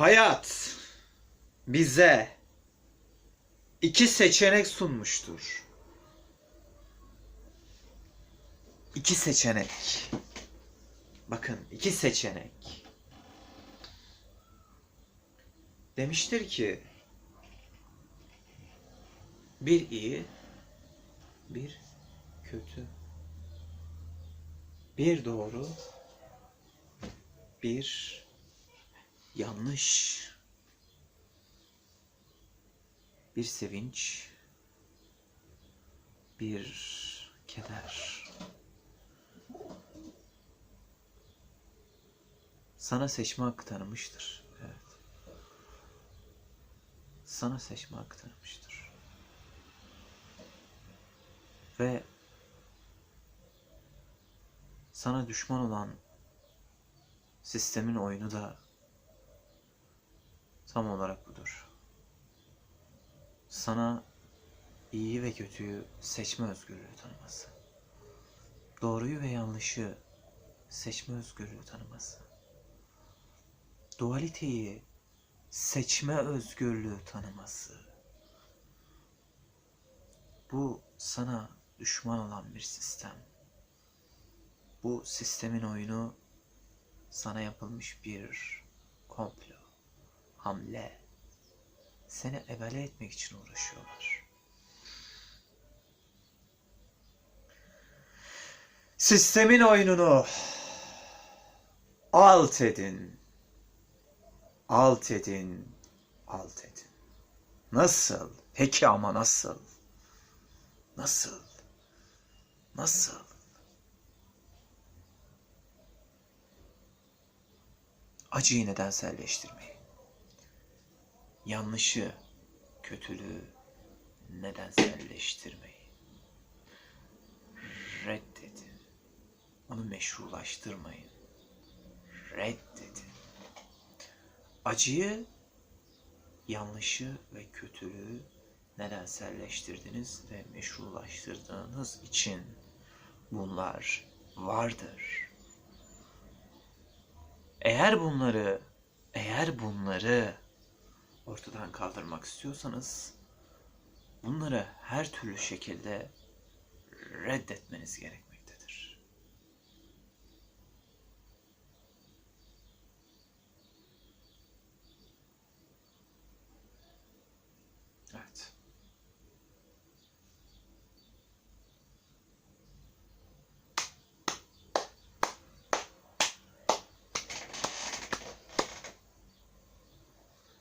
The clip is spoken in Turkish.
Hayat bize iki seçenek sunmuştur. İki seçenek. Bakın iki seçenek. Demiştir ki bir iyi, bir kötü. Bir doğru, bir yanlış. Bir sevinç, bir keder. Sana seçme hakkı tanımıştır. Evet. Sana seçme hakkı tanımıştır. Ve sana düşman olan sistemin oyunu da tam olarak budur. Sana iyi ve kötüyü seçme özgürlüğü tanıması. Doğruyu ve yanlışı seçme özgürlüğü tanıması. Dualiteyi seçme özgürlüğü tanıması. Bu sana düşman olan bir sistem. Bu sistemin oyunu sana yapılmış bir komplo, hamle. Seni ebele etmek için uğraşıyorlar. Sistemin oyununu alt edin. Alt edin. Alt edin. Nasıl? Peki ama nasıl? Nasıl? Nasıl? Acıyı nedenselleştirmeyin. Yanlışı, kötülüğü nedenselleştirmeyin. Reddedin. Onu meşrulaştırmayın. Reddedin. Acıyı, yanlışı ve kötülüğü nedenselleştirdiniz ve meşrulaştırdığınız için bunlar vardır. Eğer bunları, eğer bunları ortadan kaldırmak istiyorsanız bunları her türlü şekilde reddetmeniz gerek.